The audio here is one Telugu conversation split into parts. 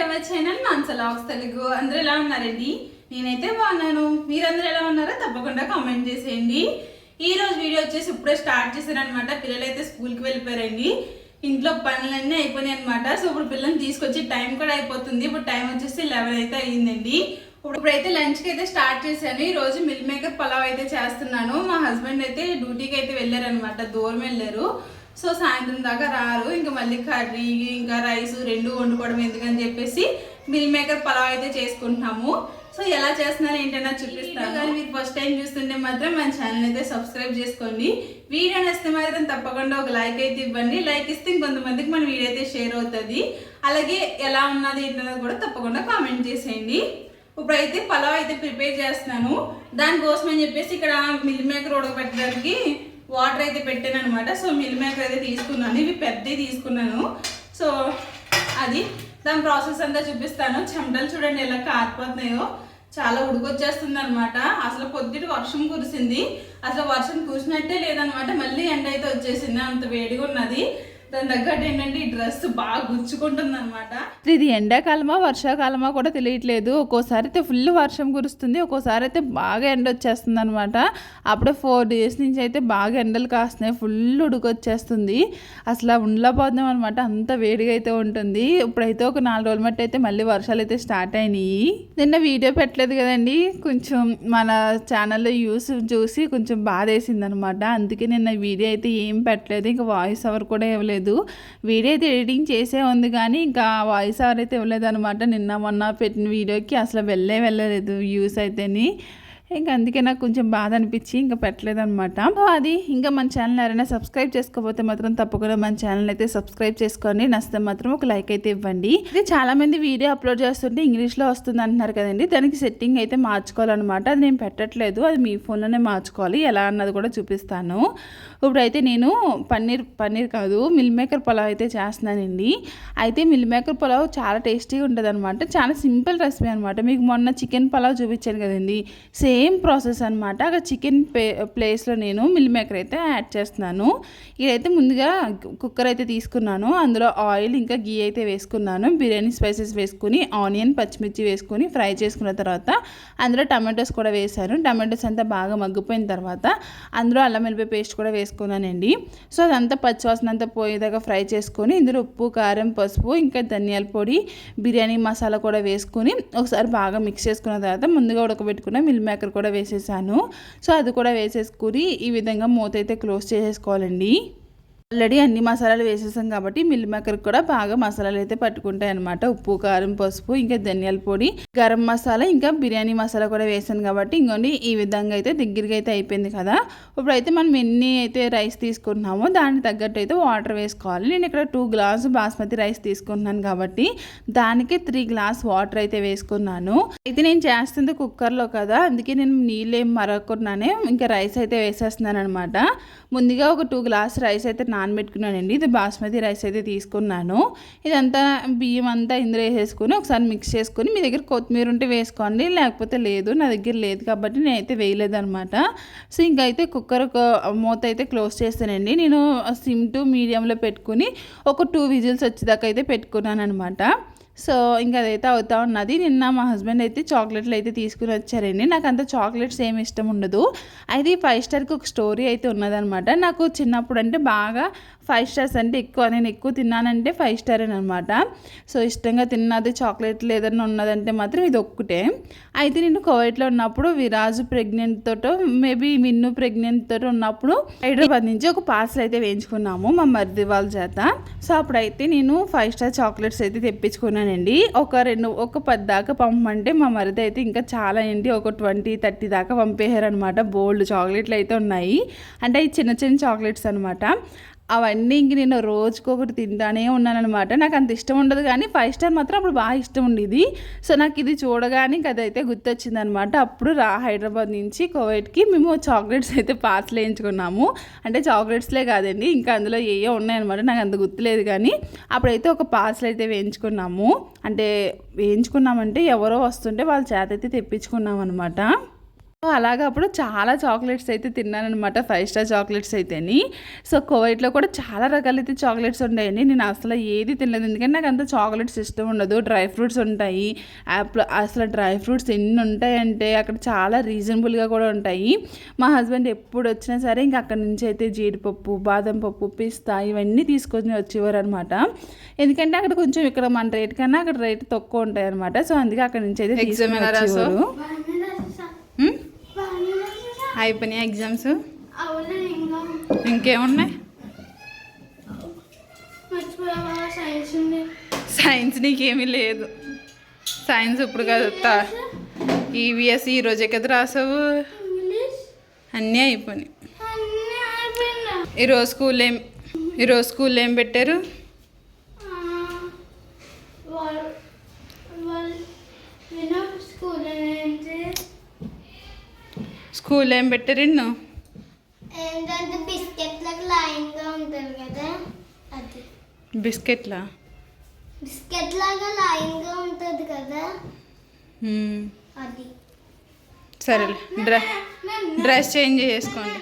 టు అవర్ ఛానల్ మాన్సలాక్స్ తెలుగు అందరూ ఎలా ఉన్నారండి? నేనైతే బాగున్నాను. మీరందరూ ఎలా ఉన్నారో తప్పకుండా కామెంట్ చేసేయండి. ఈ రోజు వీడియో వచ్చేసి ఇప్పుడే స్టార్ట్ చేశారనమాట పిల్లలు అయితే స్కూల్కి వెళ్ళిపోయారండి. ఇంట్లో పనులన్నీ అయిపోయినాయి అనమాట సో ఇప్పుడు పిల్లల్ని తీసుకొచ్చి టైం కూడా అయిపోతుంది. ఇప్పుడు టైం వచ్చేసి లెవెన్ అయితే అయ్యిందండి. ఇప్పుడు ఇప్పుడైతే లంచ్కి అయితే స్టార్ట్ చేశాను. ఈ రోజు మిల్ మేకర్ పలావ్ అయితే చేస్తున్నాను. మా హస్బెండ్ అయితే డ్యూటీకి అయితే వెళ్ళారనమాట దూరం వెళ్ళారు. సో సాయంత్రం దాకా రారు. ఇంకా మళ్ళీ కర్రీ ఇంకా రైస్ రెండు వండుకోవడం ఎందుకని చెప్పేసి మిల్ మేకర్ పలావ్ అయితే చేసుకుంటున్నాము. సో ఎలా చేస్తున్నారు ఏంటన్నా చూపిస్తాను. కానీ మీరు ఫస్ట్ టైం చూస్తుంటే మాత్రం మన ఛానల్ అయితే సబ్స్క్రైబ్ చేసుకోండి. వీడియో నచ్చితే మాత్రం తప్పకుండా ఒక లైక్ అయితే ఇవ్వండి. లైక్ ఇస్తే ఇంకొంతమందికి మన వీడియో అయితే షేర్ అవుతుంది. అలాగే ఎలా ఉన్నది ఏంటన్నది కూడా తప్పకుండా కామెంట్ చేసేయండి. ఇప్పుడైతే పలావ్ అయితే ప్రిపేర్ చేస్తున్నాను. దానికోసం అని చెప్పేసి ఇక్కడ మిల్ మేకర్ ఉడకబెట్టడానికి వాటర్ అయితే పెట్టాను అనమాట సో మిల్ మేకర్ అయితే తీసుకున్నాను. ఇవి పెద్దవి తీసుకున్నాను. సో అది దాని ప్రాసెస్ అంతా చూపిస్తాను. చెమటలు చూడండి ఎలా కారిపోతున్నాయో. చాలా ఉడుకొచ్చేస్తుంది అనమాట అసలు పొద్దుట వర్షం కురిసింది. అసలు వర్షం కురిసినట్టే లేదనమాట మళ్ళీ ఎండ అయితే వచ్చేసింది. అంత వేడిగా ఉన్నది. దాని తగ్గట్టు ఏంటంటే ఈ డ్రెస్ బాగా గుచ్చుకుంటుంది అనమాట ఇది ఎండాకాలమా వర్షాకాలమా కూడా తెలియట్లేదు. ఒక్కోసారి అయితే ఫుల్ వర్షం కురుస్తుంది ఒక్కోసారి అయితే బాగా ఎండ వచ్చేస్తుంది అనమాట అప్పుడే ఫోర్ డేస్ నుంచి అయితే బాగా ఎండలు కాస్తున్నాయి ఫుల్ ఉడుకొచ్చేస్తుంది. అసలు ఉండలేకపోతున్నాం అనమాట అంత వేడిగా అయితే ఉంటుంది. ఇప్పుడైతే ఒక నాలుగు రోజుల మట్టి అయితే మళ్ళీ వర్షాలు అయితే స్టార్ట్ అయినాయి. నిన్న వీడియో పెట్టలేదు కదండి కొంచెం మన ఛానల్లో యూస్ చూసి కొంచెం బాధ వేసింది అనమాట అందుకే నిన్న వీడియో అయితే ఏం పెట్టలేదు ఇంకా వాయిస్ అవర్ కూడా ఇవ్వలేదు. వీడియో అయితే ఎడిటింగ్ చేసే ఉంది కానీ ఇంకా వాయిస్ ఎవరైతే ఇవ్వలేదు అనమాట నిన్న మొన్న పెట్టిన వీడియోకి అసలు వెళ్ళే వెళ్ళలేదు వ్యూస్ అయితేని. ఇంకా అందుకే నాకు కొంచెం బాధ అనిపించి ఇంకా పెట్టలేదు అనమాట అది ఇంకా మన ఛానల్ ఎవరైనా సబ్స్క్రైబ్ చేసుకోకపోతే మాత్రం తప్పకుండా మన ఛానల్ అయితే సబ్స్క్రైబ్ చేసుకోండి. నచ్చితే మాత్రం ఒక లైక్ అయితే ఇవ్వండి. ఇది చాలా మంది వీడియో అప్లోడ్ చేస్తుంటే ఇంగ్లీష్లో వస్తుంది అంటున్నారు కదండి. దానికి సెట్టింగ్ అయితే మార్చుకోవాలన్నమాట. అది నేను పెట్టట్లేదు. అది మీ ఫోన్లోనే మార్చుకోవాలి. ఎలా అన్నది కూడా చూపిస్తాను. ఇప్పుడైతే నేను పన్నీర్ పన్నీర్ కాదు మిల్ మేకర్ పులావ్ అయితే చేస్తున్నానండి. అయితే మిల్ మేకర్ పులావ్ చాలా టేస్టీగా ఉంటుంది అనమాట చాలా సింపుల్ రెసిపీ అనమాట మీకు మొన్న చికెన్ పులావ్ చూపించాను కదండి. సేమ్ ప్రాసెస్ అనమాట అక్కడ చికెన్ ప్లేస్లో నేను మిల్ మేకర్ అయితే యాడ్ చేస్తున్నాను. ఇదైతే ముందుగా కుక్కర్ అయితే తీసుకున్నాను. అందులో ఆయిల్ ఇంకా గీ అయితే వేసుకున్నాను. బిర్యానీ స్పైసెస్ వేసుకుని ఆనియన్ పచ్చిమిర్చి వేసుకుని ఫ్రై చేసుకున్న తర్వాత అందులో టమాటోస్ కూడా వేశాను. టమాటోస్ అంతా బాగా మగ్గిపోయిన తర్వాత అందులో అల్లం వెల్లిపాయ పేస్ట్ కూడా వేసుకున్నానండి. సో అదంతా పచ్చివాసన అంతా పోయేదాకా ఫ్రై చేసుకొని ఇందులో ఉప్పు కారం పసుపు ఇంకా ధనియాల పొడి బిర్యానీ మసాలా కూడా వేసుకొని ఒకసారి బాగా మిక్స్ చేసుకున్న తర్వాత ముందుగా ఉడకబెట్టుకున్న మిల్ మేకర్ కూడా వేసేసాను. సో అది కూడా వేసేసుకుని ఈ విధంగా మూత అయితే క్లోజ్ చేసేసుకోవాలండి. ఆల్రెడీ అన్ని మసాలాలు వేసేసాం కాబట్టి మిల్ మేకర్ కూడా బాగా మసాలాలు అయితే పట్టుకుంటాయి అనమాట ఉప్పు కారం పసుపు ఇంకా ధనియాల పొడి గరం మసాలా ఇంకా బిర్యానీ మసాలా కూడా వేసాను కాబట్టి ఇంకోండి ఈ విధంగా అయితే దగ్గరగా అయితే అయిపోయింది కదా. ఇప్పుడైతే మనం ఎన్ని అయితే రైస్ తీసుకుంటున్నామో దానికి తగ్గట్టు అయితే వాటర్ వేసుకోవాలి. నేను ఇక్కడ టూ గ్లాస్ బాస్మతి రైస్ తీసుకుంటున్నాను కాబట్టి దానికి త్రీ గ్లాస్ వాటర్ అయితే వేసుకున్నాను. అయితే నేను చేస్తుంది కుక్కర్లో కదా అందుకే నేను నీళ్ళు ఏం మరగకున్నానే ఇంకా రైస్ అయితే వేసేస్తున్నాను అనమాట ముందుగా ఒక టూ గ్లాస్ రైస్ అయితే నానబెట్టుకున్నానండి. ఇది బాస్మతి రైస్ అయితే తీసుకున్నాను. ఇదంతా బియ్యం అంతా ఇందులో వేసేసుకుని ఒకసారి మిక్స్ చేసుకొని మీ దగ్గర కొత్తిమీర ఉంటే వేసుకోండి. లేకపోతే లేదు నా దగ్గర లేదు కాబట్టి నేనైతే వేయలేదనమాట సో ఇంకైతే కుక్కర్ మూత అయితే క్లోజ్ చేస్తానండి. నేను సిమ్ టు మీడియంలో పెట్టుకుని ఒక టూ విజిల్స్ వచ్చేదాకా అయితే పెట్టుకున్నాను అనమాట సో ఇంకా అదైతే అవుతా ఉన్నది. నిన్న మా హస్బెండ్ అయితే చాక్లెట్లు అయితే తీసుకుని వచ్చారండి. నాకు అంత చాక్లెట్స్ ఏమి ఇష్టం ఉండదు. అయితే ఫైవ్ స్టార్కి ఒక స్టోరీ అయితే ఉన్నదనమాట. నాకు చిన్నప్పుడు అంటే బాగా ఫైవ్ స్టార్స్ అంటే ఎక్కువ నేను ఎక్కువ తిన్నానంటే ఫైవ్ స్టార్ అని అనమాట. సో ఇష్టంగా తిన్నది చాక్లెట్లు ఏదైనా ఉన్నదంటే మాత్రం ఇది ఒక్కటే. అయితే నేను కోవిడ్లో ఉన్నప్పుడు విరాజు ప్రెగ్నెంట్ తోటో మేబీ మిన్ను ప్రెగ్నెంట్ తోటో ఉన్నప్పుడు హైదరాబాద్ నుంచి ఒక పార్సల్ అయితే వేయించుకున్నాము మా మరిది వాళ్ళ చేత. సో అప్పుడైతే నేను ఫైవ్ స్టార్ చాక్లెట్స్ అయితే తెప్పించుకున్నానండి. ఒక రెండు ఒక పది దాకా పంపమంటే మా మరిది అయితే ఇంకా చాలా ఏంటి ఒక ట్వంటీ థర్టీ దాకా పంపేశారనమాట బోల్డ్ చాక్లెట్లు అయితే ఉన్నాయి. అంటే ఈ చిన్న చిన్న చాక్లెట్స్ అనమాట. అవన్నీ ఇంక నేను రోజుకొకటి తింటానే ఉన్నానమాట నాకు అంత ఇష్టం ఉండదు కానీ ఫైవ్ స్టార్ మాత్రం అప్పుడు బాగా ఇష్టం ఉండేది. సో నాకు ఇది చూడగానే ఇంక అదైతే గుర్తొచ్చింది అనమాట అప్పుడు రా హైదరాబాద్ నుంచి కోవిడ్కి మేము చాక్లెట్స్ అయితే పార్సల్ వేయించుకున్నాము. అంటే చాక్లెట్స్లే కాదండి ఇంకా అందులో ఏయో ఉన్నాయన్నమాట నాకు అంత గుర్తులేదు కానీ అప్పుడైతే ఒక పార్సల్ అయితే వేయించుకున్నాము. అంటే వేయించుకున్నామంటే ఎవరో వస్తుంటే వాళ్ళ చేత అయితే తెప్పించుకున్నాం అనమాట సో అలాగ అప్పుడు చాలా చాక్లెట్స్ అయితే తిన్నానమాట ఫైవ్ స్టార్ చాక్లెట్స్ అయితేని. సో కోవైట్లో కూడా చాలా రకాలైతే చాక్లెట్స్ ఉంటాయండి నేను అసలు ఏది తినలేదు. ఎందుకంటే నాకు అంత చాక్లెట్స్ ఇష్టం ఉండదు. డ్రై ఫ్రూట్స్ ఉంటాయి. యాప్లో అసలు డ్రై ఫ్రూట్స్ ఎన్ని ఉంటాయంటే అక్కడ చాలా రీజనబుల్గా కూడా ఉంటాయి. మా హస్బెండ్ ఎప్పుడు వచ్చినా సరే ఇంకా అక్కడ నుంచి అయితే జీడిపప్పు బాదం పప్పు పిస్తా ఇవన్నీ తీసుకొని వచ్చేవారు అనమాట ఎందుకంటే అక్కడ కొంచెం ఇక్కడ మన రేట్ కన్నా అక్కడ రేట్ తక్కువ ఉంటాయి అనమాట సో అందుకే అక్కడ నుంచి అయితే తీసుకొని ఎలా రాసావు? వచ్చేవారు ఉమ్? అయిపోయినాయి ఎగ్జామ్స్? ఇంకేమున్నాయి? సైన్స్ నీకేమీ లేదు. సైన్స్ ఇప్పుడు కదా ఈవీఎస్ ఈ రోజే కదా రాసావు? అన్నీ అయిపోయినాయి. ఈరోజు స్కూల్ ఏం ఈరోజు స్కూల్లో ఏం పెట్టారు వాళ్ళు వాళ్ళు వినో స్కూల్ ఏంటి స్కూల్ ఏం పెట్టారు ఇన్ను ఏంటంటే బిస్కెట్లకు లైన్గా ఉంటుంది కదా అది. బిస్కెట్లా? బిస్కెట్ లాగా లైన్గా ఉంటుంది కదా. అది. సరేలే డ్రెస్ డ్రెస్ చేంజ్ చేసుకోండి.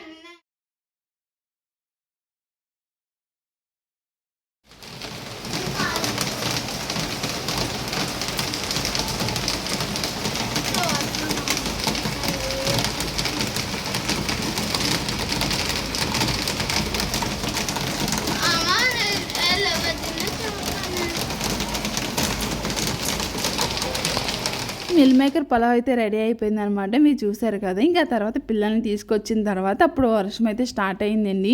మిల్ మేకర్ పలావ్ అయితే రెడీ అయిపోయింది అనమాట మీరు చూసారు కదా ఇంకా తర్వాత పిల్లల్ని తీసుకొచ్చిన తర్వాత అప్పుడు వర్షం అయితే స్టార్ట్ అయిందండి.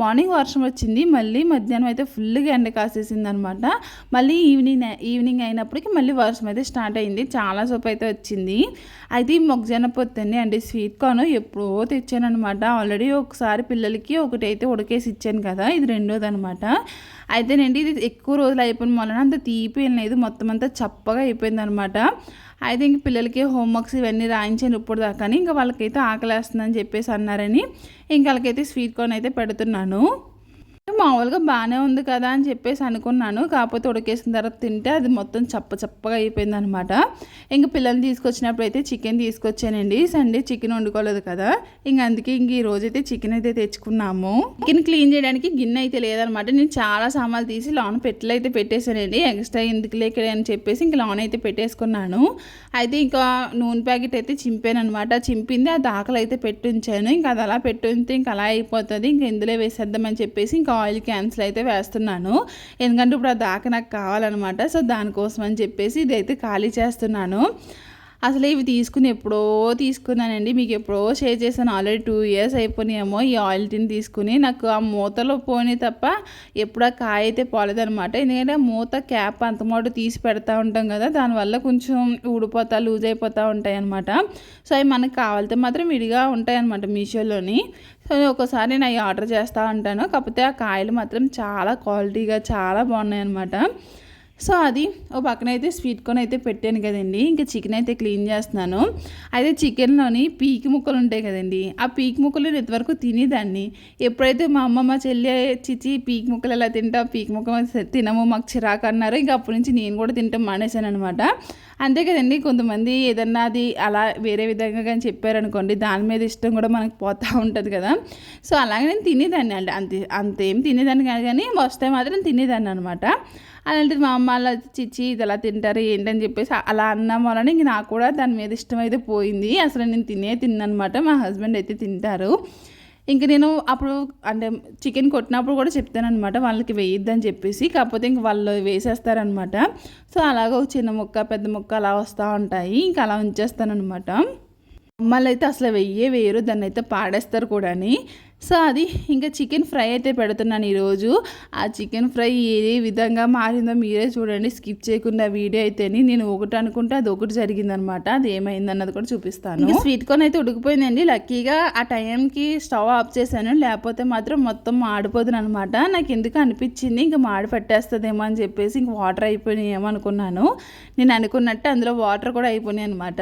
మార్నింగ్ వర్షం వచ్చింది మళ్ళీ మధ్యాహ్నం అయితే ఫుల్గా ఎండ కాసేసింది అనమాట మళ్ళీ ఈవినింగ్ ఈవినింగ్ అయినప్పటికీ మళ్ళీ వర్షం అయితే స్టార్ట్ అయింది చాలా సోపు అయితే వచ్చింది. అయితే ఈ మొక్కజొన్న పొత్తండి అంటే స్వీట్ కార్న్ ఎప్పుడో తెచ్చాను అనమాట ఆల్రెడీ ఒకసారి పిల్లలకి ఒకటి అయితే ఉడకేసి ఇచ్చాను కదా ఇది రెండోది అనమాట అయితేనండి ఇది ఎక్కువ రోజులు అయిపోయిన మొన్న అంత తీపి లేదు మొత్తం అంతా చప్పగా అయిపోయింది అనమాట అయితే ఇంక పిల్లలకి హోంవర్క్స్ ఇవన్నీ రాయించాను ఇప్పుడు దాకా ఇంకా వాళ్ళకైతే ఆకలేస్తుందని చెప్పేసి అన్నారని. ఇంకా వాళ్ళకైతే స్వీట్ కార్న్ అయితే పెడుతున్నాను. మామూలుగా బాగానే ఉంది కదా అని చెప్పేసి అనుకున్నాను. కాకపోతే ఉడకేసిన తర్వాత తింటే అది మొత్తం చప్ప చప్పగా అయిపోయింది అనమాట ఇంక పిల్లల్ని తీసుకొచ్చినప్పుడు అయితే చికెన్ తీసుకొచ్చానండి. సండే చికెన్ వండుకోలేదు కదా. ఇంక అందుకే ఇంక ఈ రోజు అయితే చికెన్ అయితే తెచ్చుకున్నాము. చికెన్ క్లీన్ చేయడానికి గిన్నె అయితే లేదనమాట. నేను చాలా సామాన్లు తీసి లోన పెట్టెలు అయితే పెట్టేశానండి. ఎక్స్ట్రా ఎందుకు లేకడే అని చెప్పేసి ఇంక లోన అయితే పెట్టేసుకున్నాను. అయితే ఇంకా నూనె ప్యాకెట్ అయితే చింపాను అనమాట చింపింది ఆ ఆకలి అయితే పెట్టి ఉంచాను. ఇంకా అది అలా పెట్టుంటే ఇంక అలా అయిపోతుంది. ఇంక ఇందులో వేసేద్దామని చెప్పేసి ఇంకా ఆయిల్ క్యాన్సిల్ అయితే వేస్తున్నాను. ఎందుకంటే ఇప్పుడు ఆ దాకా నాకు కావాలన్నమాట. సో దానికోసం అని చెప్పేసి ఇదైతే ఖాళీ చేస్తున్నాను. అసలు ఇవి తీసుకుని ఎప్పుడో తీసుకున్నానండి. మీకు ఎప్పుడో షేర్ చేశాను. ఆల్రెడీ టూ ఇయర్స్ అయిపోయినాయేమో ఈ ఆయిల్ టిన్ తీసుకుని. నాకు ఆ మూతలో పోయినాయి తప్ప ఎప్పుడు ఆ కాయ అయితే పోలేదనమాట ఎందుకంటే ఆ మూత క్యాప్ అంత మోటు తీసి పెడతా ఉంటాం కదా. దానివల్ల కొంచెం ఊడిపోతా లూజ్ అయిపోతూ ఉంటాయి అనమాట సో అవి మనకు కావాలితే మాత్రం విడిగా ఉంటాయి అనమాట మీషోలోని. సో ఒకసారి నేను అవి ఆర్డర్ చేస్తూ ఉంటాను కాకపోతే ఆ కాయలు మాత్రం చాలా క్వాలిటీగా చాలా బాగున్నాయి అనమాట సో అది ఓ పక్కన అయితే స్వీట్ కార్న్ అయితే పెట్టాను కదండి. ఇంకా చికెన్ అయితే క్లీన్ చేస్తున్నాను. అయితే చికెన్లోని పీకి ముక్కలు ఉంటాయి కదండి. ఆ పీకి ముక్కలు నేను ఇంతవరకు తినేదాన్ని. ఎప్పుడైతే మా అమ్మ మా చెల్లి చిచి పీకి ముక్కలు ఎలా తింటా పీకి ముక్క తినము మాకు చిరాకు అన్నారు. ఇంకా అప్పటి నుంచి నేను కూడా తింటాం మానేశాను అనమాట అంతే కదండి కొంతమంది ఏదన్నా అది అలా వేరే విధంగా కానీ చెప్పారనుకోండి దాని మీద ఇష్టం కూడా మనకు పోతూ ఉంటుంది కదా. సో అలాగే నేను తినేదాన్ని. అంటే అంతే అంతేం తినేదాన్ని కాదు కానీ వస్తే మాత్రం తినేదాన్ని అనమాట అలాంటిది మా అమ్మ అలా చిచ్చి ఇది అలా తింటారు ఏంటని చెప్పేసి అలా అన్నాం వలన ఇంక నాకు కూడా దాని మీద ఇష్టం అయితే పోయింది. అసలు నేను తినే తిన్నమాట మా హస్బెండ్ అయితే తింటారు. ఇంక నేను అప్పుడు అంటే చికెన్ కొట్టినప్పుడు కూడా చెప్తానమాట వాళ్ళకి వేయొద్దని చెప్పేసి. కాకపోతే ఇంక వాళ్ళు వేసేస్తారనమాట. సో అలాగ ఒక చిన్న ముక్క పెద్ద ముక్క అలా వస్తూ ఉంటాయి. ఇంకా అలా ఉంచేస్తానమాట అమ్మాయిలు అయితే అసలు వెయ్యే వేయరు. దాన్ని అయితే పాడేస్తారు కూడాని. సో అది ఇంకా చికెన్ ఫ్రై అయితే పెడుతున్నాను ఈరోజు. ఆ చికెన్ ఫ్రై ఏ విధంగా మారిందో మీరే చూడండి. స్కిప్ చేయకుండా వీడియో అయితేని నేను ఒకటి అనుకుంటే అది ఒకటి జరిగిందనమాట. అది ఏమైందన్నది కూడా చూపిస్తాను. స్వీట్ కార్న్ అయితే ఉడికిపోయిందండి. లక్కీగా ఆ టైంకి స్టవ్ ఆఫ్ చేశాను. లేకపోతే మాత్రం మొత్తం మాడిపోతుంది అనమాట నాకు ఎందుకు అనిపించింది? ఇంకా మాడి పట్టేస్తుందేమో అని చెప్పేసి ఇంక వాటర్ అయిపోయినాయేమో అనుకున్నాను. నేను అనుకున్నట్టు అందులో వాటర్ కూడా అయిపోయినాయి అనమాట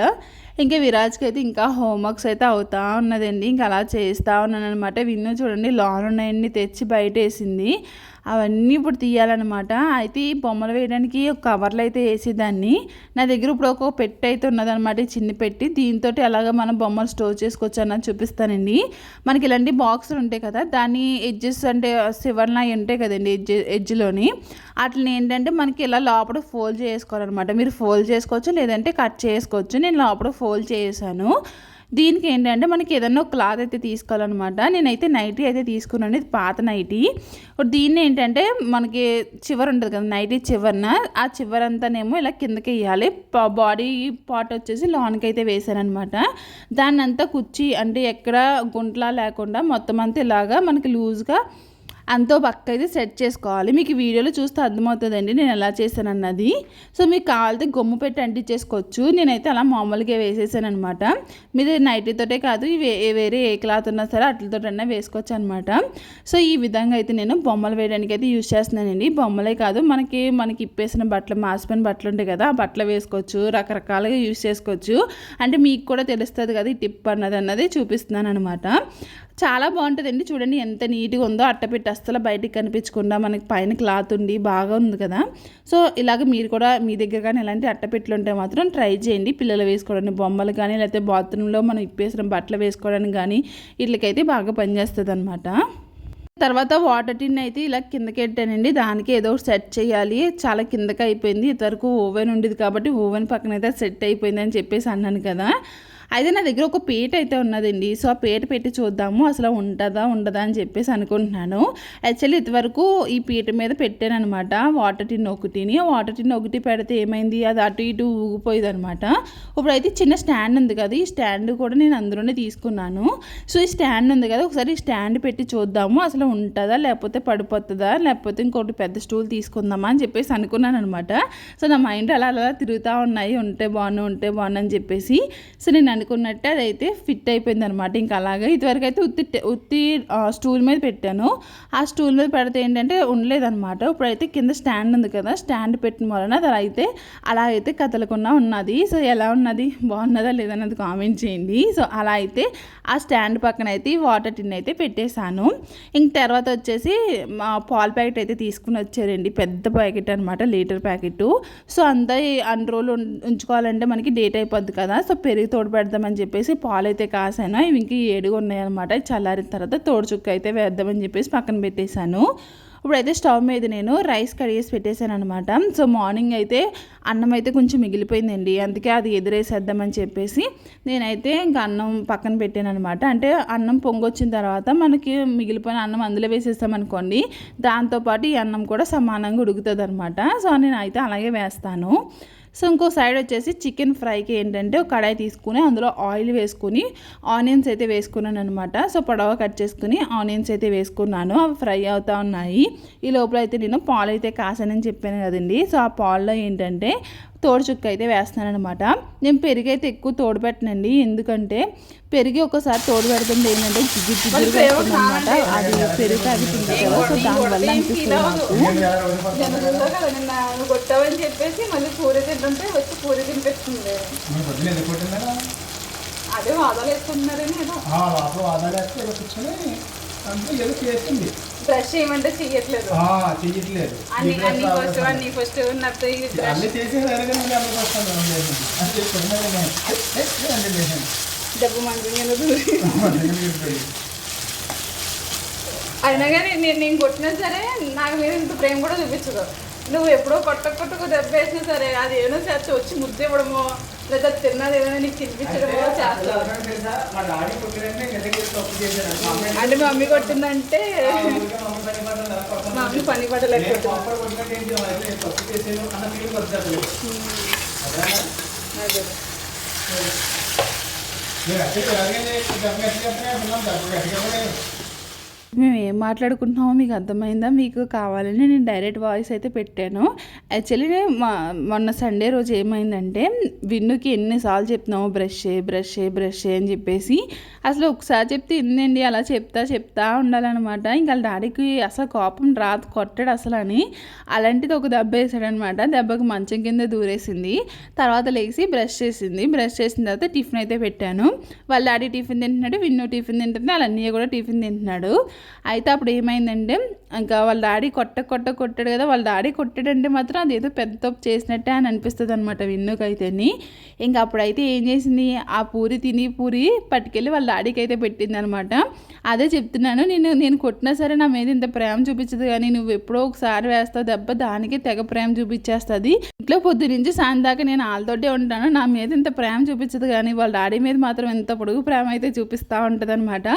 ఇంకా విరాజ్కి అయితే ఇంకా హోంవర్క్స్ అయితే అవుతా ఉన్నదండి. ఇంకా అలా చేస్తూ ఉన్నాను అనమాట విన్నో చూడండి లోన్ ఉన్నాయన్నీ తెచ్చి బయట వేసింది అవన్నీ ఇప్పుడు తీయాలన్నమాట. అయితే ఈ బొమ్మలు వేయడానికి ఒక కవర్లో అయితే వేసేదాన్ని. నా దగ్గర ఇప్పుడు ఒక పెట్టి అయితే ఉన్నదన్నమాట. చిన్న పెట్టి. దీంతో ఎలాగ మనం బొమ్మలు స్టోర్ చేసుకోవచ్చు అన్నది చూపిస్తానండి. మనకి ఇలాంటి బాక్సులు ఉంటాయి కదా దాన్ని ఎడ్జెస్ అంటే సివర్న అవి ఉంటాయి కదండి ఎడ్జ్ ఎడ్జ్లోని. అట్లని ఏంటంటే మనకి ఇలా లోపల ఫోల్డ్ చేసుకోవాలన్నమాట. మీరు ఫోల్డ్ చేసుకోవచ్చు లేదంటే కట్ చేసుకోవచ్చు. నేను లోపల ఫోల్డ్ చేసాను. దీనికి ఏంటంటే మనకి ఏదన్నా ఒక క్లాత్ అయితే తీసుకోవాలన్నమాట. నేనైతే నైటీ అయితే తీసుకున్నాను. ఇది పాత నైటీ. దీన్ని ఏంటంటే మనకి చివరి ఉంటుంది కదా నైటీ చివరిన ఆ చివరంతానేమో ఇలా కిందకి వేయాలి. బాడీ పార్ట్ వచ్చేసి లాన్కి అయితే వేసాను అనమాట దాన్ని అంతా కుచ్చి అంటే ఎక్కడ గుంట్లా లేకుండా మొత్తం అంతా ఇలాగా మనకి లూజ్గా అంతో పక్క అయితే సెట్ చేసుకోవాలి. మీకు వీడియోలో చూస్తే అర్థమవుతుందండి నేను ఎలా చేశాను అన్నది. సో మీకు కావాలితే గొమ్ము పెట్టి అంటించేసుకోవచ్చు. నేనైతే అలా మామూలుగా వేసేసాను అనమాట మీరు నైటీతోటే కాదు వే వేరే ఏ క్లాత్ ఉన్నా సరే అట్లతోటన్నా వేసుకోవచ్చు అనమాట సో ఈ విధంగా అయితే నేను బొమ్మలు వేయడానికి అయితే యూజ్ చేస్తున్నానండి. బొమ్మలే కాదు మనకి మనకి ఇప్పేసిన బట్టలు మాసిపోయిన బట్టలు ఉంటాయి కదా ఆ బట్టలు వేసుకోవచ్చు రకరకాలుగా యూజ్ చేసుకోవచ్చు. అంటే మీకు కూడా తెలుస్తుంది కదా ఈ టిప్ అన్నది అన్నది చూపిస్తున్నాను అనమాట చాలా బాగుంటుందండి. చూడండి ఎంత నీట్గా ఉందో అట్టపెట్టి అస్సలు బయటికి కనిపించకుండా మనకి పైన క్లాత్ ఉండి బాగా ఉంది కదా. సో ఇలాగ మీరు కూడా మీ దగ్గర కానీ ఇలాంటి అట్టపెట్లు ఉంటే మాత్రం ట్రై చేయండి. పిల్లలు వేసుకోవడానికి బొమ్మలు కానీ లేకపోతే బాత్రూంలో మనం ఇప్పేసిన బట్టలు వేసుకోవడానికి కానీ వీటికైతే బాగా పనిచేస్తుంది అనమాట తర్వాత వాటర్ టిన్ అయితే ఇలా కిందకి పెట్టానండి దానికి ఏదో ఒకటి సెట్ చేయాలి. చాలా కిందకి అయిపోయింది. ఇంతవరకు ఓవెన్ ఉండేది కాబట్టి ఓవెన్ పక్కన అయితే సెట్ అయిపోయింది అని చెప్పేసి అన్నాను కదా. అయితే నా దగ్గర ఒక పీట అయితే ఉన్నదండి. సో ఆ పేట పెట్టి చూద్దాము. అసలు ఉంటుందా ఉండదా అని చెప్పేసి అనుకుంటున్నాను. యాక్చువల్లీ ఇంతవరకు ఈ పీట మీద పెట్టాను అనమాట వాటర్ టిన్ ఒకటిని. వాటర్ టిన్ ఒకటి పెడితే ఏమైంది? అది అటు ఇటు ఊగిపోయేది అనమాట ఇప్పుడైతే చిన్న స్టాండ్ ఉంది కదా ఈ స్టాండ్ కూడా నేను అందులోనే తీసుకున్నాను. సో ఈ స్టాండ్ ఉంది కదా ఒకసారి ఈ స్టాండ్ పెట్టి చూద్దాము. అసలు ఉంటుందా లేకపోతే పడిపోతుందా లేకపోతే ఇంకోటి పెద్ద స్టూల్ తీసుకుందామా అని చెప్పేసి అనుకున్నాను అనమాట సో నా మైండ్ అలా అలా తిరుగుతూ ఉన్నాయి. ఉంటే బాగున్నా ఉంటే బాగున్నా అని చెప్పేసి. సో నేను అనుకున్నట్టే అదైతే ఫిట్ అయిపోయింది అనమాట ఇంకా అలాగే ఇదివరకు అయితే ఉత్తి ఉత్తి స్టూల్ మీద పెట్టాను. ఆ స్టూల్ మీద పెడితే ఏంటంటే ఉండలేదన్నమాట. ఇప్పుడైతే కింద స్టాండ్ ఉంది కదా స్టాండ్ పెట్టిన వలన అది అయితే అలా అయితే కదలకుండా ఉన్నది. సో ఎలా ఉన్నది? బాగున్నదా లేదన్నది కామెంట్ చేయండి. సో అలా అయితే ఆ స్టాండ్ పక్కన అయితే వాటర్ టిన్ అయితే పెట్టేశాను. ఇంక తర్వాత వచ్చేసి మా పాల ప్యాకెట్ అయితే తీసుకుని వచ్చారండి. పెద్ద ప్యాకెట్ అనమాట లీటర్ ప్యాకెట్. సో అంతా అన్ని రోజులు ఉం- ఉంచుకోవాలంటే మనకి డేట్ అయిపోద్ది కదా. సో పెరిగి తోడు పెడదామని చెప్పేసి పాలు అయితే కాసాను. ఇవి ఇంకా ఏడుగా ఉన్నాయన్నమాట. చల్లారిన తర్వాత తోడుచుక్క అయితే వేద్దామని చెప్పేసి పక్కన పెట్టేశాను. ఇప్పుడైతే స్టవ్ మీద నేను రైస్ కడిగేసి పెట్టేశాను అనమాట సో మార్నింగ్ అయితే అన్నం అయితే కొంచెం మిగిలిపోయిందండి. అందుకే అది ఎదురేసేద్దామని చెప్పేసి నేనైతే ఇంకా అన్నం పక్కన పెట్టాను అనమాట అంటే అన్నం పొంగొచ్చిన తర్వాత మనకి మిగిలిపోయిన అన్నం అందులో వేసేస్తామనుకోండి దాంతోపాటు ఈ అన్నం కూడా సమానంగా ఉడుకుతుంది అనమాట సో నేను అయితే అలాగే వేస్తాను. సో ఇంకో సైడ్ వచ్చేసి చికెన్ ఫ్రైకి ఏంటంటే ఒక కడాయి తీసుకుని అందులో ఆయిల్ వేసుకుని ఆనియన్స్ అయితే వేసుకున్నాను అనమాట సో పొడవ కట్ చేసుకుని ఆనియన్స్ అయితే వేసుకున్నాను. అవి ఫ్రై అవుతా ఉన్నాయి. ఈ లోపల అయితే నేను పాలు అయితే కాసానని చెప్పాను కదండి. సో ఆ పాల్లో ఏంటంటే తోడు చుక్క అయితే వేస్తున్నాను అనమాట నేను పెరుగు అయితే ఎక్కువ తోడు పెట్టనండి ఎందుకంటే పెరిగి ఒకసారి తోడు పెడుతుంది ఏంటంటే జిగ్గు జిగ్గురుగా అనమాట అది పెరుగు తాగుతుంది కదా. సో దానివల్ల అనిపిస్తుంది నాకు. కొట్టావని చెప్పేసి మళ్ళీ పూరి తింటుంటే వచ్చి పూరి తినిపిస్తుంది. అదే వాదాలు వేసుకుంటున్నారని ఏదో వాదాలు వేస్తే కూర్చొని అంతే ఏదో చేస్తుంది. బ్రష్ చేయమంటే చెయ్యట్లేదు. ఆ, చెయ్యట్లేదు. అన్ని అన్ని ఫస్ట్ అన్ని ఫస్ట్ డబ్బు. అయినా కానీ నేను నేను కొట్టినా సరే నాకు మీద ఇంత ప్రేమ కూడా చూపించదు. నువ్వు ఎప్పుడో కొట్ట కొట్టుకు దెబ్బ వేసినా సరే అది ఏమో చేస్తే వచ్చి ముద్ద ఇవ్వడమో లేదా తిన్నది ఏమైనా నీకు తినిపించడమో చేస్తావు. అంటే మా మమ్మీ కొట్టిందంటే మా మమ్మీ పని? అదే. మేము ఏం మాట్లాడుకుంటున్నామో మీకు అర్థమైందా? మీకు కావాలని నేను డైరెక్ట్ వాయిస్ అయితే పెట్టాను. యాక్చువల్లీ నేను మా- మొన్న సండే రోజు ఏమైందంటే విన్నుకి ఎన్నిసార్లు చెప్తున్నాము బ్రష్ బ్రష్ బ్రష్ అని చెప్పేసి అసలు ఒకసారి చెప్తే ఇందండి అలా చెప్తా చెప్తా ఉండాలన్నమాట. ఇంకా వాళ్ళ డాడీకి అసలు కోపం రాదు కొట్టాడు అసలు అని. అలాంటిది ఒక దెబ్బ వేసాడనమాట దెబ్బకి మంచం కింద దూరేసింది. తర్వాత లేచి బ్రష్ చేసింది. బ్రష్ చేసిన తర్వాత టిఫిన్ అయితే పెట్టాను. వాళ్ళ డాడీ టిఫిన్ తింటున్నాడు విన్ను టిఫిన్ తింటుంది వాళ్ళ అన్నయ్య కూడా టిఫిన్ తింటున్నాడు. అయితే అప్పుడు ఏమైందంటే ఇంకా వాళ్ళ డాడీ కొట్ట కొట్ట కొట్టాడు కదా వాళ్ళ డాడీ కొట్టాడంటే మాత్రం అది ఏదో పెద్ద తప్పు చేసినట్టే అని అనిపిస్తుంది అనమాట విన్నుకైతేని. ఇంకా అప్పుడైతే ఏం చేసింది ఆ పూరి తిని పూరి పట్టుకెళ్ళి వాళ్ళ డాడీకి అయితే పెట్టింది అనమాట అదే చెప్తున్నాను నేను నేను కొట్టినా సరే నా మీద ఇంత ప్రేమ చూపించదు కానీ నువ్వు ఎప్పుడో ఒకసారి వేస్తావు దెబ్బ దానికే తెగ ప్రేమ చూపించేస్తుంది. ఇంట్లో పొద్దు నుంచి సాయం దాకా నేను వాళ్ళతోటే ఉంటాను నా మీద ఇంత ప్రేమ చూపించదు కానీ వాళ్ళ డాడీ మీద మాత్రం ఎంత పొడుగు ప్రేమ అయితే చూపిస్తూ ఉంటుంది అనమాట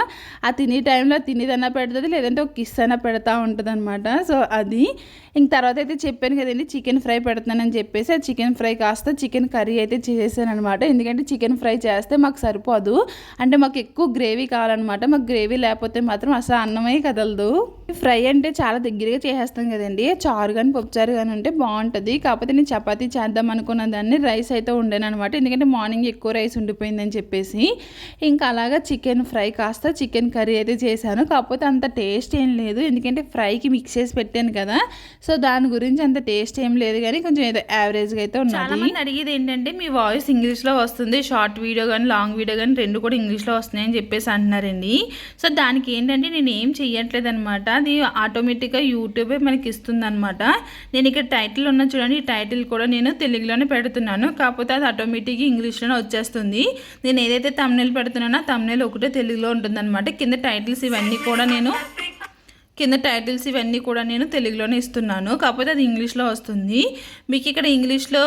ఆ తినే టైంలో తినేదన్నా పెడుతుంది లేదంటే ఒక కిస్ అయినా పెడతా ఉంటుంది అనమాట సో అది ఇంక తర్వాత అయితే చెప్పాను కదండి చికెన్ ఫ్రై పెడుతున్నానని చెప్పేసి ఆ చికెన్ ఫ్రై కాస్త చికెన్ కర్రీ అయితే చేసాను అనమాట ఎందుకంటే చికెన్ ఫ్రై చేస్తే మాకు సరిపోదు. అంటే మాకు ఎక్కువ గ్రేవీ కావాలన్నమాట. మాకు గ్రేవీ లేకపోతే మాత్రం అసలు అన్నమే కదలదు. ఫ్రై అంటే చాలా దగ్గరగా చేసేస్తాం కదండి. చారు కానీ పప్పుచారు కానీ ఉంటే బాగుంటుంది. కాకపోతే నేను చపాతీ చేద్దాం అనుకున్న దాన్ని రైస్ అయితే ఉండేనమాట అనమాట ఎందుకంటే మార్నింగ్ ఎక్కువ రైస్ ఉండిపోయిందని చెప్పేసి. ఇంకా అలాగా చికెన్ ఫ్రై కాస్త చికెన్ కర్రీ అయితే చేశాను. కాకపోతే అంత టేస్ట్ ఏం లేదు. ఎందుకంటే ఫ్రైకి మిక్స్ చేసి పెట్టాను కదా. సో దాని గురించి అంత టేస్ట్ ఏం లేదు కానీ కొంచెం ఏదో యావరేజ్గా అయితే చాలా మంది అడిగేది ఏంటంటే మీ వాయిస్ ఇంగ్లీష్లో వస్తుంది షార్ట్ వీడియో కానీ లాంగ్ వీడియో కానీ రెండు కూడా ఇంగ్లీష్లో వస్తున్నాయని చెప్పేసి అంటున్నారండి. సో దానికి ఏంటంటే నేను ఏం చెయ్యట్లేదు అనమాట అది ఆటోమేటిక్గా యూట్యూబే మనకి ఇస్తుంది అనమాట నేను ఇక్కడ టైటిల్ ఉన్న చూడండి ఈ టైటిల్ కూడా నేను తెలుగులోనే పెడుతున్నాను. కాకపోతే అది ఆటోమేటిక్గా ఇంగ్లీష్లోనే వచ్చేస్తుంది. నేను ఏదైతే తమ్నెల్ పెడుతున్నానో తమ్నెల్ ఒకటే తెలుగులో ఉంటుంది కింద టైటిల్స్ ఇవన్నీ కూడా నేను కింద టైటిల్స్ ఇవన్నీ కూడా నేను తెలుగులోనే ఇస్తున్నాను. కాకపోతే అది ఇంగ్లీష్లో వస్తుంది. మీకు ఇక్కడ ఇంగ్లీష్లో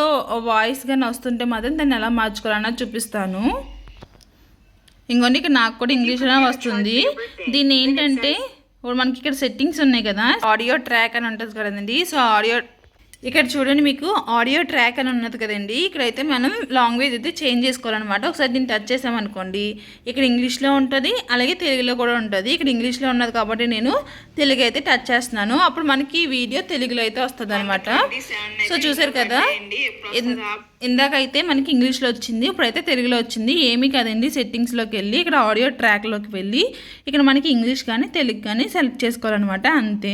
వాయిస్ కానీ వస్తుంటే మాత్రం దాన్ని ఎలా మార్చుకోవాలన్నా చూపిస్తాను. ఇంకోండి ఇక్కడ నాకు కూడా ఇంగ్లీష్లోనే వస్తుంది. దీన్ని ఏంటంటే ఇప్పుడు మనకి ఇక్కడ సెట్టింగ్స్ ఉన్నాయి కదా ఆడియో ట్రాక్ అని ఉంటుంది కదండి. సో ఆడియో ఇక్కడ చూడండి మీకు ఆడియో ట్రాక్ అని ఉన్నది కదండి. ఇక్కడైతే మనం లాంగ్వేజ్ అయితే చేంజ్ చేసుకోవాలన్నమాట. ఒకసారి దీన్ని టచ్ చేసామనుకోండి ఇక్కడ ఇంగ్లీష్లో ఉంటుంది అలాగే తెలుగులో కూడా ఉంటుంది. ఇక్కడ ఇంగ్లీష్లో ఉన్నది కాబట్టి నేను తెలుగు అయితే టచ్ చేస్తున్నాను. అప్పుడు మనకి వీడియో తెలుగులో అయితే వస్తుంది అనమాట సో చూసారు కదా ఇన్- ఇందాకైతే మనకి ఇంగ్లీష్లో వచ్చింది ఇప్పుడైతే తెలుగులో వచ్చింది. ఏమీ కదండి సెట్టింగ్స్లోకి వెళ్ళి ఇక్కడ ఆడియో ట్రాక్లోకి వెళ్ళి ఇక్కడ మనకి ఇంగ్లీష్ కానీ తెలుగు కానీ సెలెక్ట్ చేసుకోవాలన్నమాట. అంతే.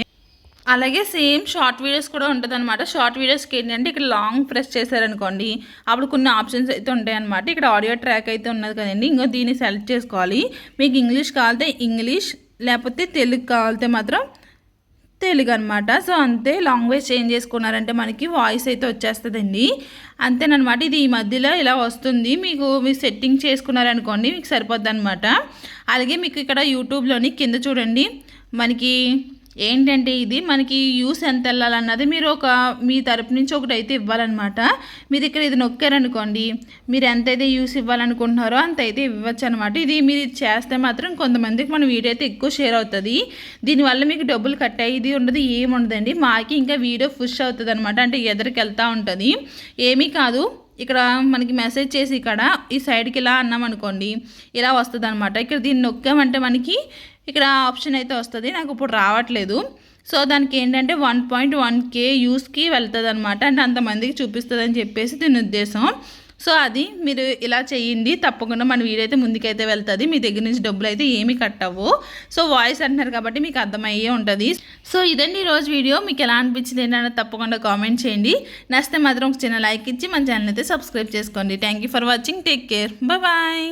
అలాగే సేమ్ షార్ట్ వీడియోస్ కూడా ఉంటుంది అనమాట షార్ట్ వీడియోస్కి ఏంటంటే ఇక్కడ లాంగ్ ప్రెస్ చేశారనుకోండి అప్పుడు కొన్ని ఆప్షన్స్ అయితే ఉంటాయి అనమాట ఇక్కడ ఆడియో ట్రాక్ అయితే ఉన్నది కదండి ఇంకో దీన్ని సెలెక్ట్ చేసుకోవాలి. మీకు ఇంగ్లీష్ కావాలితే ఇంగ్లీష్ లేకపోతే తెలుగు కావాలితే మాత్రం తెలుగు అనమాట సో అంతే లాంగ్వేజ్ చేంజ్ చేసుకున్నారంటే మనకి వాయిస్ అయితే వచ్చేస్తుందండి. అంతేనమాట ఇది ఈ మధ్యలో ఇలా వస్తుంది. మీకు మీరు సెట్టింగ్ చేసుకున్నారనుకోండి మీకు సరిపోద్ది అనమాట అలాగే మీకు ఇక్కడ యూట్యూబ్లోని కింద చూడండి మనకి ఏంటంటే ఇది మనకి యూస్ ఎంత వెళ్ళాలన్నది మీరు ఒక మీ తరపు నుంచి ఒకటి అయితే ఇవ్వాలన్నమాట. మీరు ఇక్కడ ఇది నొక్కారనుకోండి మీరు ఎంతైతే యూస్ ఇవ్వాలనుకుంటున్నారో అంత అయితే ఇవ్వచ్చు అనమాట ఇది మీరు ఇది చేస్తే మాత్రం కొంతమందికి మన వీడియో అయితే ఎక్కువ షేర్ అవుతుంది. దీనివల్ల మీకు డబ్బులు కట్ అయ్యేది ఉండదు ఏమి ఉండదండి. మాకి ఇంకా వీడియో పుష్ అవుతుంది అనమాట అంటే ఎదరికి వెళ్తూ ఉంటుంది. ఏమీ కాదు ఇక్కడ మనకి మెసేజ్ చేసి ఇక్కడ ఈ సైడ్కి ఇలా అన్నాం అనుకోండి ఇలా వస్తుంది అనమాట ఇక్కడ దీన్ని నొక్కామంటే మనకి ఇక్కడ ఆప్షన్ అయితే వస్తుంది. నాకు ఇప్పుడు రావట్లేదు. సో దానికి ఏంటంటే వన్ పాయింట్ వన్ కే యూస్కి వెళ్తుంది అనమాట అంటే అంతమందికి చూపిస్తుంది అని చెప్పేసి దీని ఉద్దేశం. సో అది మీరు ఇలా చేయండి. తప్పకుండా మన వీడియో అయితే ముందుకైతే వెళ్తుంది. మీ దగ్గర నుంచి డబ్బులు అయితే ఏమీ కట్ అవ్వు సో వాయిస్ అంటున్నారు కాబట్టి మీకు అర్థమయ్యే ఉంటుంది. సో ఇదండి ఈరోజు వీడియో. మీకు ఎలా అనిపించింది ఏంటంటే తప్పకుండా కామెంట్ చేయండి. నచ్చితే మాత్రం ఒక చిన్న లైక్ ఇచ్చి మన ఛానల్ అయితే సబ్స్క్రైబ్ చేసుకోండి. Thank you for watching take care bye